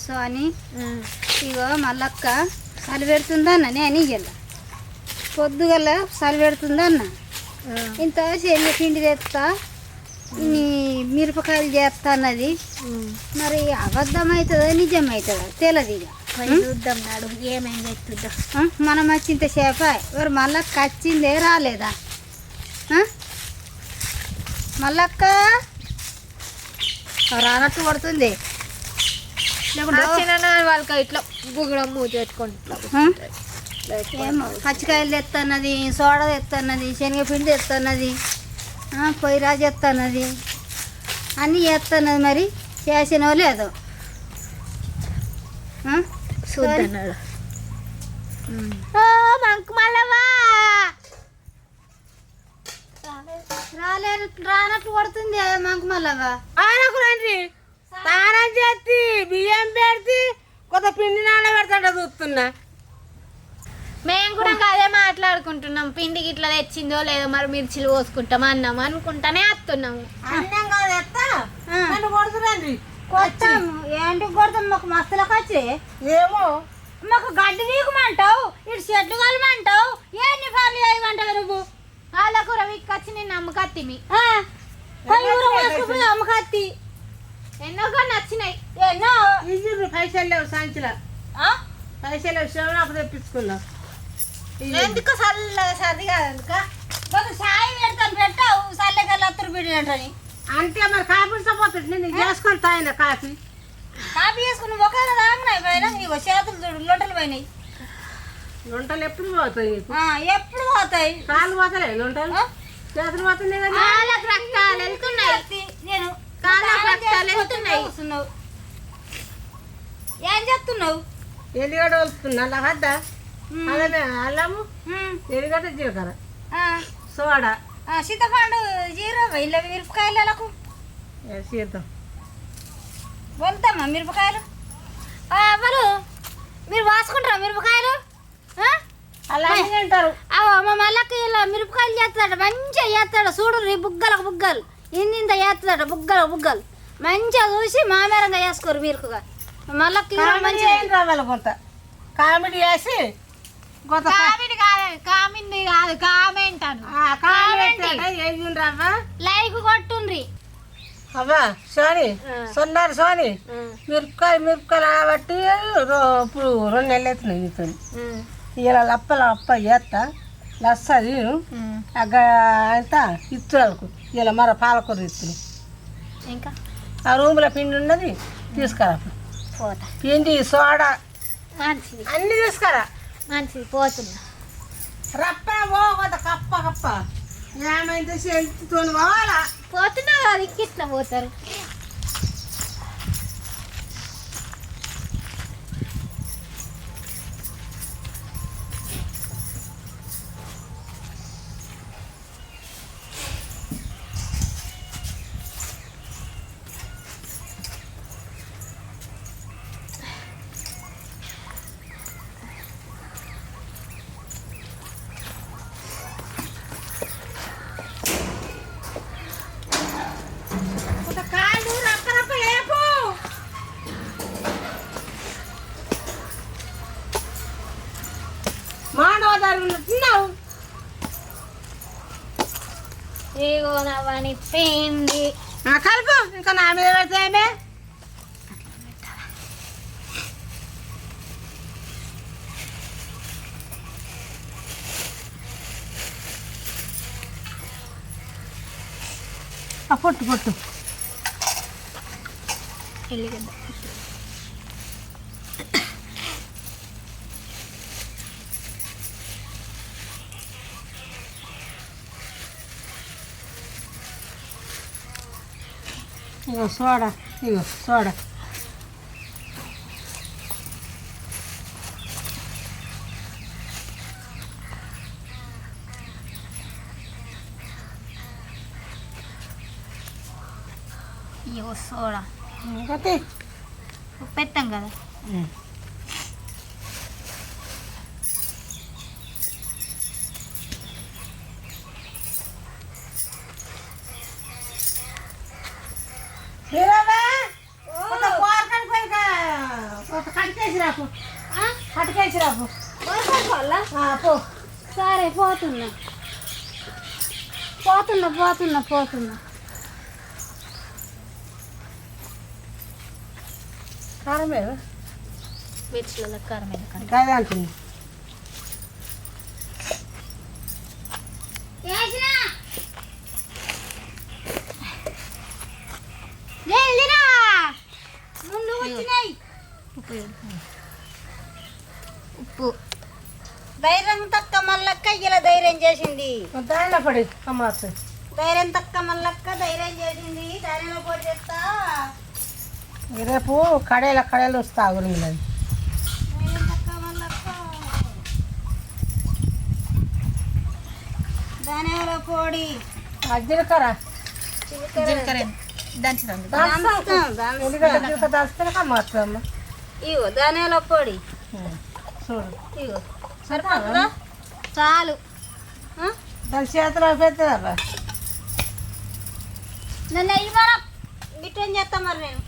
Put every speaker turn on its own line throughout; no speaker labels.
So అని ఇగో మల్లక్క చలి పెడుతుందా అన్న? నేను ఇయ్యాల. పొద్దుగల చలి పెడుతుందా అన్న? ఇంత శనగ పిండి తెస్తా నీ మిరపకాయలు చేస్తా అన్నది. మరి అబద్ధం అవుతుందా నిజం అవుతుందా తెలియదు ఇక
చూద్దాం నాడు ఏమేం చెప్తుందో
ఆ, మనం వచ్చింత చేప ఎవరు మల్లక్క వచ్చిందే రాలేదా? ఆ? మల్లక్క రానట్టు పడుతుంది
వాళ్ళకి ఇట్లా మూతి
పచ్చికాయలు తెస్తున్నది సోడా తెస్తున్నది శనగపిండి తెస్తున్నది ఆ, పొయ్యి రాజు తెస్తున్నది అన్నీ చేస్తున్నది మరి. చేసినో లేదో ఆ?
చూద్దాం నాడు
ఉమ్.
ఓ మంకు మల్లవా
రాలేదు రానట్టు పడుతుంది మాకు
రండి. స్నానం చేసి బియ్యం పెడితే కొత్త పిండి నాన్న పెడతాడ చూస్తున్నా.
మేము కూడా అదే మాట్లాడుకుంటున్నాం. పిండికి ఇట్లా తెచ్చిందో లేదో మరి మిర్చిలు పోసుకుంటాం అన్నాం. అనుకుంటానే వస్తున్నాము
అన్నం కాదు ఎత్తా నన్ను కొడుతురండి.
ఏంటి కొడతాం? మాకు మస్తులకు వచ్చి.
ఏమో.
మాకు గడ్డి వీకమంటావు ఇటు చెట్లు కలమంటావు? ఎన్ని పనులు చేయమంటావు నువ్వు?
వాళ్ళకు రవికి నేను అమ్మకత్తిమి
అమ్మకత్తి.
ఎన్నో కానీ నచ్చినాయి.
ఎన్నో?
ఇజ్జుర్రు పైసలు లేవు సంచిలో
ఆ?
పైసలు లేవు శివనాపు తెప్పించుకున్నాం.
ఎందుకు చల్లగా సర్ది కాదనుక ఒక సాయి పెడతాను పెట్టావు చల్లగా అత్తరు పెట్టినట్టని
అంటే మరి కాపులు సపోతుంది నేను చేసుకొని తాగిన కాఫీ.
కాపీ వేసుకుని ఒకవేళ తాగినాయి పైన ఇగో చేతులు చూడు లొట్టలు పోయినాయి.
వంటలు ఎప్పుడు పోతాయి నీకు?
ఆ, ఎప్పుడు పోతాయి?
కాళ్ళు పోతలే వంటలు చేతులు పోతున్నాయి కదా?
రక్తాలు వెళ్తున్నాయి.
నేను ఏం చేస్తున్నావు?
ఎల్లిగడ్డ వస్తున్నా అలా వద్దా అదే అల్లము ఎల్లిగడ్డ జీలకర్ర.
ఆ,
సోడా.
ఆ, చింతపండు జీరో ఇళ్ళ మిరపకాయలకు
చేద్దాం
వెళ్తామా మిరపకాయలు? ఆ, ఎవరు మీరు వాసుకుంటారా మిరపకాయలు?
అలాగే తింటారు?
అవో మా మళ్ళకి ఇలా మిరపకాయలు చేస్తాడు మంచిగా చేస్తాడు. చూడు రీ బుగ్గలకు బుగ్గలు. ఇంత చేస్తాడు బుగ్గలు బుగ్గలు. మంచిగా చూసి మామేరంగా వేసుకోరు మీరుకుగా మళ్ళకి
కామెడీ
మంచిగా
కొంత? కామెడీ వేసి కొంత
కామెంట్ కాదు కామెంట్ కాదు కామెంట్ అను.
ఆ, కామెడీ ఏం రావా
లైక్ కొట్టుండ్రి.
అవ్వా సోని సొన్నారు సోని మిరపకాయలు మిరపకాయలు ఆడబట్టి రో- ఇప్పుడు రెండు నెలలు అవుతున్నాయి నీతో ఇలా లప్ప లప్ప చేస్తా లస్స తిను. అంత ఇత్తులకు ఇలా మర పాలకూర ఇత్తులు
ఇంకా?
ఆ రూములో పిండి ఉన్నది తీసుకురా.
పోతా.
పిండి సోడా.
మంచిది.
అన్నీ తీసుకురా.
మంచిది పోతున్నా.
రప్ప పో కొంత కప్ప కప్ప. ఏమైంది చేతితో పోవాలా?
పోతున్నా ఇట్లా పోతారు. పిండి.
ఆ, కలుపు. ఇంకా నా మీద పెడితే ఏమే? ఆ, పొట్టు పొట్టు.
ఎల్లిగడ్డ.
ఇగో సోడా ఇగో సోడా
ఇగో సోడా
ఇంకోటి
ఉప్పు పెట్టాం కదా
మీరవే కొంత కోరకని పోయి అటుకేసి రాపు అటుకేసి రాపు
వాళ్ళ
ఆ, పో
పోతున్నా. పోతున్నా పోతున్నా పోతున్నా.
మిర్చిలలో కారం ఎందుకని
అదే అంటుంది
జల్దిరా ముందు వచ్చినాయి
ఉప్పు వేడు. ఉప్పు
ధైర్యం తక్క మల్లక్క ఇలా ధైర్యం చేసింది.
దానిలో పడి అమ్మాసు
ధైర్యం తక్క మల్లక్క ధైర్యం చేసింది. ధైర్యంలో పోటీ చేస్తా.
రేపు కడేల కడేలు వస్తా గురించి
ధైర్యం ధనియాల పొడి.
జీలకర్ర.
జీలకర్ర.
దంచుతాం, ఇగో ధనియాల పొడి.
చూడు
ఇగో. సరిపోతుందా చాలు?
దాని చేతిలో పెద్దదబ్బా
నన్ను ఇవ్వరా గిట్టేం చేస్తా మరి నేను.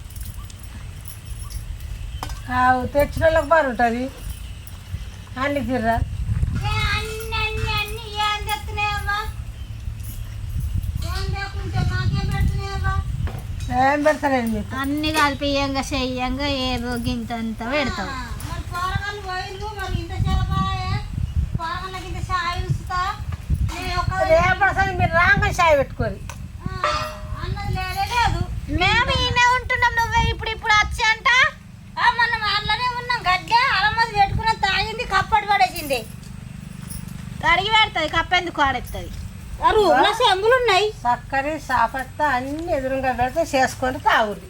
కావు తెచ్చిన వాళ్ళకి బాగా ఉంటుంది. అన్ని తిర్రా
ఏ ఏం ఏం
ఏం పెడతానండి మీకు?
అన్ని కలిపియంగా చెయ్యంగా ఏదో గింత అంతా పెడతావు
ఆ, మరి పోరగాళ్ళు పోయిండ్రు మరి ఇంత పోరగాళ్ళకి ఇంత చాయ్ ఇస్తా నేను ఒక
రేపటి మీరు రాగా చాయ్ పెట్టుకోరు.
మేము ఈయనే ఉంటున్నాం నువ్వే ఇప్పుడు ఇప్పుడు వచ్చి అంట?
మనం అందులోనే ఉన్నాం. గడ్డ అలమది పెట్టుకున్న తాగింది కప్పటి పడేసింది.
కడిగి పెడుతుంది కప్పెందుకు ఆడెత్తది?
ఆ రూమ్లో చెంబులు ఉన్నాయి.
చక్కరి సాపత్త అన్ని ఎదురుగా పెడితే చేసుకొని తాగురి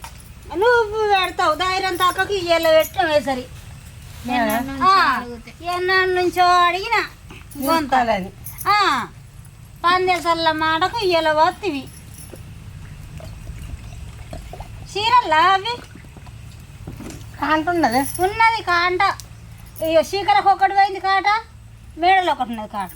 నువ్వు పెడతావు ధైర్యం తాకకి ఇయ్యలో పెట్టాం సరి. ఎన్న నుంచో అడిగిన గొంత
గొంతాలని
పందేసల్ల మాటకు ఇయ్యలో వత్తివి. చీరల్లా అవి?
అంటున్నది
ఉన్నది కాంట. ఇక చీకరకు ఒకటి పోయింది కాట మేడలో ఒకటి ఉన్నది కాట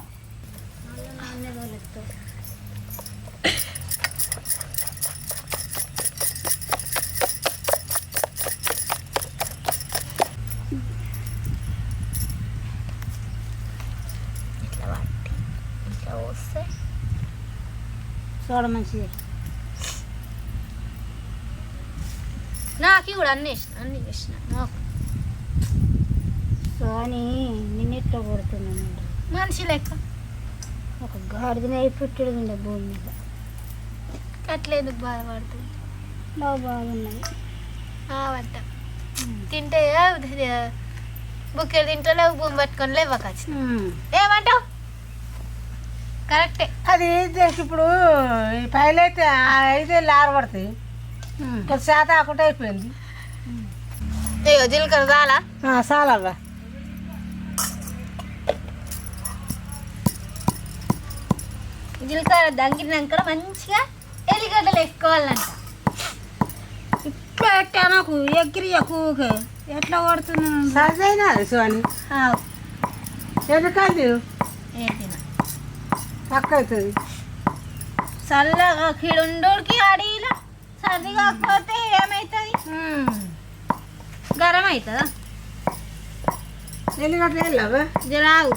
ఇట్లా పట్టి ఇట్లా వస్తే
చూడ మంచిది.
నాకు కూడా అన్ని వేసిన అన్ని వేసిన నాకు
సోని నిన్నెట్లో కొడుతున్నాను
మనిషి లెక్క.
ఒక గాడిదనే పుట్టడు ఉండే భూమి మీద.
అట్లా ఎందుకు బాధపడుతుంది?
బాగా బాగున్నాయి.
ఆ వంట తింటే బుక్కెలు తింటే లేవు భూమి పట్టుకొని లేవకొచ్చు ఏమంటావు? కరెక్టే.
అది దీనికి ఇప్పుడు ఈ పైలు అయితే ఐదేళ్ళు ఆరబడతాయి. కొంచెం శాతం ఆకుండా అయిపోయింది.
జీలకర్ర చాలా?
చాలవ్వా.
జీలకర్ర దగ్గినాక మంచిగా ఎల్లిగడ్డలు వేసుకోవాలంట.
ఇట్లా ఎట్టా నాకు ఎగిరి ఎక్కువకే. ఎట్లా కొడుతున్నాను
సరిదైనా సోని ఎందుకండి పక్క అవుతుంది
చల్లగా కిడుండోడికి అడిగిలా సర్ది కాకపోతే ఏమవుతుంది గరం అవుతుందా
ఎల్లిగడ్డ వెళ్ళవా?
జరాగు.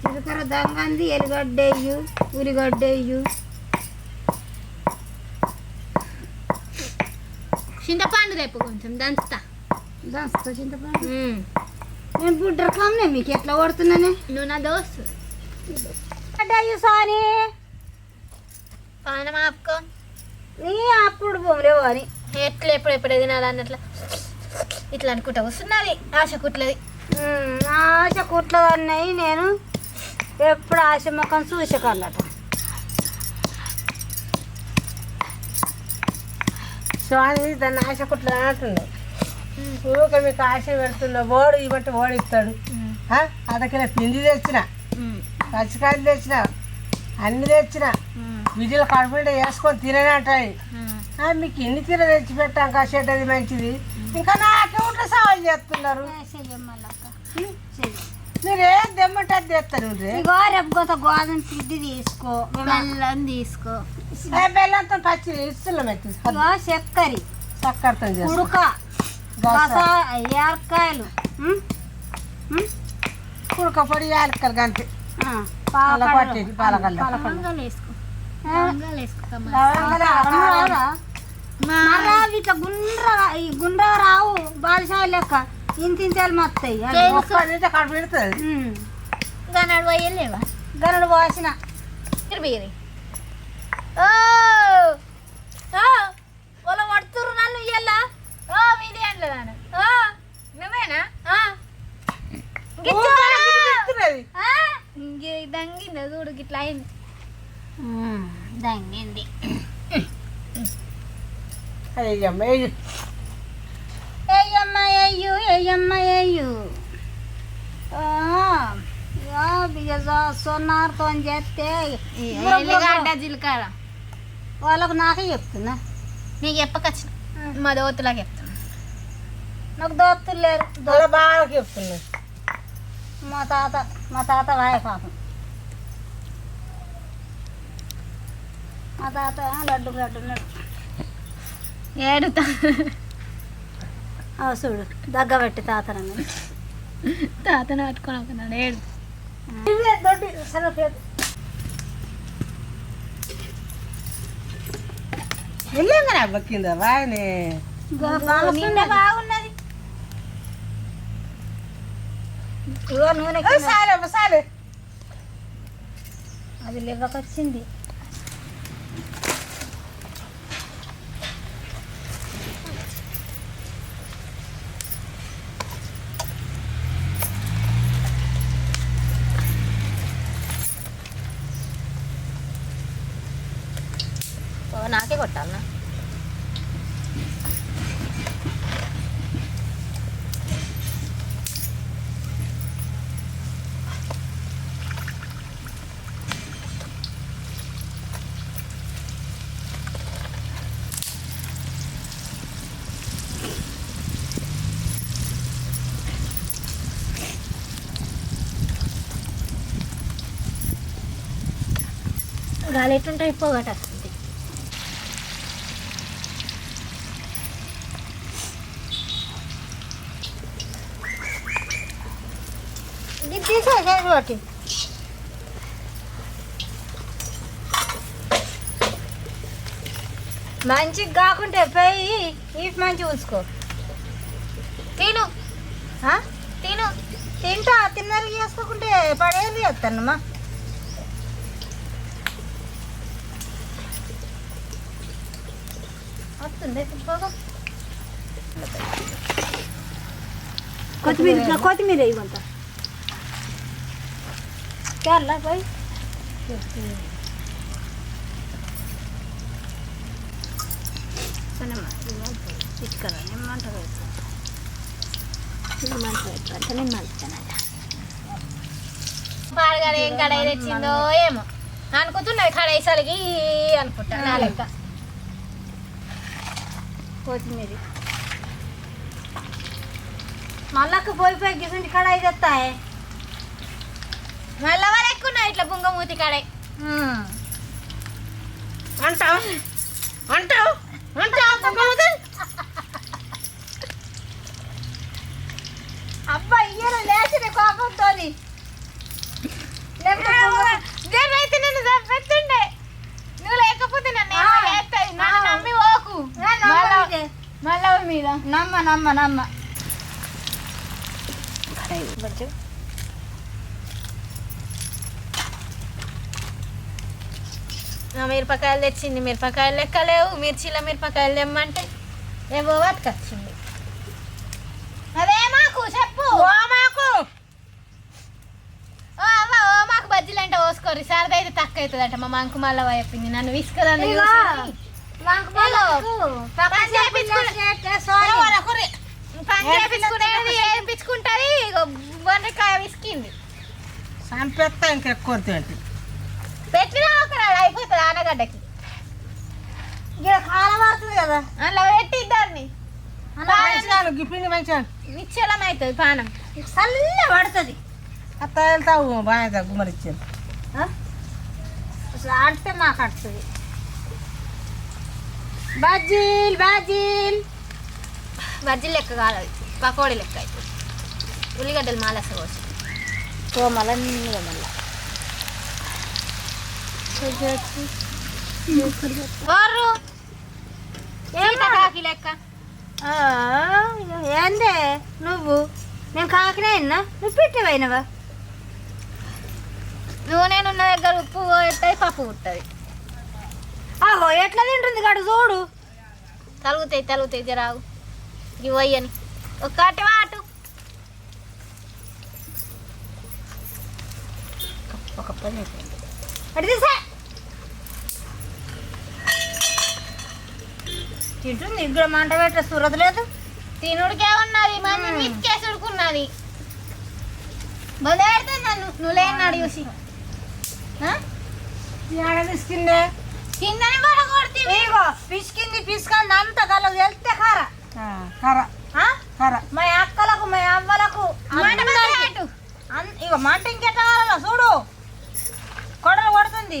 జీలకర్ర దంగంది ఎల్లిగడ్డ వేయు ఉల్లిగడ్డ వేయు
చింతపండు తెప్పు కొంచెం దంచుతా.
దాస్తా చింతపండు? నేను బుడ్డర కమ్మే మీకు ఎట్లా కొడుతున్నానే?
నువ్వు నా దోస్తు.
సాని?
పానం ఆపుకో.
నీ అప్పుడు పోలేవు అని.
ఎట్లా ఎప్పుడు ఎప్పుడు తినాలి అన్నట్ల. ఇట్లా అనుకుంటా వస్తున్నది. ఆశ కుట్లది.
ఆశ కుట్లది అన్నాయి నేను ఎప్పుడు ఆశ ముఖం చూసకల్లట
స్వామి దాన్ని ఆశ కుట్ల అంటుండే. ఊరికే మీకు ఆశ పెడుతున్న ఓడు ఇవ్వట్టి ఓడిస్తాడు. అదకిలో పిండి తెచ్చిన? పచ్చికాయలు తెచ్చిన అన్ని తెచ్చిన. విజులు కడుపుంటే వేసుకొని తిననంటాయి మీకు ఎన్ని తిన తెచ్చి పెట్టాం కాసేటది మంచిది? ఇంకా నాకే ఉంటే సవాల్ చేస్తున్నారు. మీరు ఏం దెమ్మంటే అది తెస్తారు
ఇగో రేపు గోధుమ పిండి తీసుకో
బెల్లం తీసుకో.
బెల్లంతో పచ్చి ఇస్తున్నాం
ఇగో చక్కెర.
చక్కరతో
ఉడక ఏరకాయలు?
కుడక పొడి యాలక్కలు గంతే. పట్టేది పాలకల్ల
లవంగాలు వేసుకో. లవంగాలు వేసుకో.
లవంగాలు ఇట్లా రావు బాలిసాయి లెక్క. ఇంత ఇంతలు మత్తాయి
పెడుతుంది
గనాడు పోయలేవా?
గరడు పోసిన.
తిరిగి ఓ! వాళ్ళ పడుతురు నన్ను ఓ మీది ఓ? ఇంకే దంగింది చూడు గిట్లా అయింది. దంగింది.
అయ్యమ్మ
ఏయమ్మ అయ్యు ఏయమ్మ అయ్యు సొన్నారుతో చేస్తే
ఎల్లిగడ్డ జీలకర్ర.
వాళ్ళకు నాకే చెప్తున్నా.
నీకు చెప్పకొచ్చిన. మా దోతులకు చెప్తున్నా.
నాకు దోస్తులు లేరు.
బాగా చెప్తున్నాయి
మా తాత మా తాత వాయ పాపం. మా తాత లడ్డు లడ్డు ఆ, చూడు దగ్గబెట్టి తాత నన్ను.
తాతను పట్టుకొని అనుకున్నాడు ఏడు.
దొడ్డి సరఫేదు
వెళ్ళాం అబ్బ కింద? వాయనే.
నిన్న బాగున్నది. ఇగో నూనె
అబ్బ సారే
అది లెవ్వకొచ్చింది
నాకే కొట్టాలనా? గాలి ఎట్లుంటే అయిపోగట
ఇది తీసే మంచిగా కాకుంటే పోయి ఇవి మంచిగా ఉంచుకో.
తిను. తిను.
తింటా తిన్నది చేసుకోకుంటే పడేది వస్తానమ్మా
వస్తుంది పోగా
కొత్తిమీర కొత్తిమీర ఇవ్వంత. కేరళ పోయి? నిమ్మంటారు నిమ్మంటానంట
పాడగానే ఏం కడాయి తెచ్చిందో ఏమో. అనుకుంటున్నది కడాయి సరిగి అనుకుంటా నా లెక్క.
కొత్తిమీర. మళ్ళాక పోయి పోయి గిసుంటి కడాయి తెస్తాయి
మళ్ళా వాళ్ళు ఎక్కువ ఇట్లా బుంగమూతి కడాయి
అంటావు? అంటావు.
అబ్బా ఇయ్యను లేచిన కోపంతో
నేనైతే నిన్ను చంపేస్తుండే నువ్వు లేకపోతే నన్ను ఏమో చేస్తాయి నన్ను నమ్మి ఓకు మళ్ళా మళ్ళా మీద.
నమ్మ నమ్మ నమ్మ.
మిరపకాయలు తెచ్చింది. మిరపకాయలు లెక్క లేవు మిర్చిల మిరపకాయలు తెమ్మంటే ఏవో బతకొచ్చింది అదే మాకు చెప్పు.
ఓ మాకు.
ఓ అవ్వ ఓ మాకు బజ్జీలు అంటే పోసుకోరు సరదా అయితే తక్కువ అవుతుందంట మా మంకు మళ్ళీ చెప్పింది. నన్ను విసుకదాన్ని విసికింది
ఇంకెక్కువ తింటే
పెట్టినా అక్కడ అయిపోతుంది ఆనగడ్డకి
కాలం కదా
అలా పెట్టి ఇద్దరిని
మంచిగా గిప్పింది మంచిగా
నిశ్చలం అవుతుంది పానం
చల్ల పడుతుంది
అత్త వెళ్తావు బాగా
అసలు ఆడితే మాకు ఆడుతుంది బజ్జీలు బజ్జీలు.
బజ్జీ లెక్క కాదు అది పకోడీ లెక్క అవుతుంది ఉల్లిగడ్డలు మాలస కోసి
కోమల నిన్ను మళ్ళా
కాకి లెక్క.
ఏందే నువ్వు? నేను కాకినా అయినా? నువ్వు పెట్టేవైనవా
నూనె ఉన్న దగ్గర ఉప్పు పోతుంది పప్పు పుట్టది.
ఆహో ఎట్లా తింటుంది కాడు చూడు.
తలుగుతాయి తలుగుతాయి జరావు ఇవి వయ్యని ఒక్కటి వాటు
ఒక పని అడి తీసా. తింటుంది ఇక్కడ మంట పెట్ట సురద లేదు.
తినుడికే ఉన్నది మంది మిక్కేసి ఉడుకున్నది బొదేడుతుంది నన్ను. నువ్వు లేనాడు చూసి?
ఆడ తీసుకుందే.
కిందని కూడా కొడుతుంది
ఇగో పిసికింది పిసుకంది అంత కలగ వెళ్తే కార
కర
ఆ?
కర
మా అక్కలకు మా అవ్వలకు ఇగో మంట ఇంకెట్ట చూడు. కొడలు కొడుతుంది.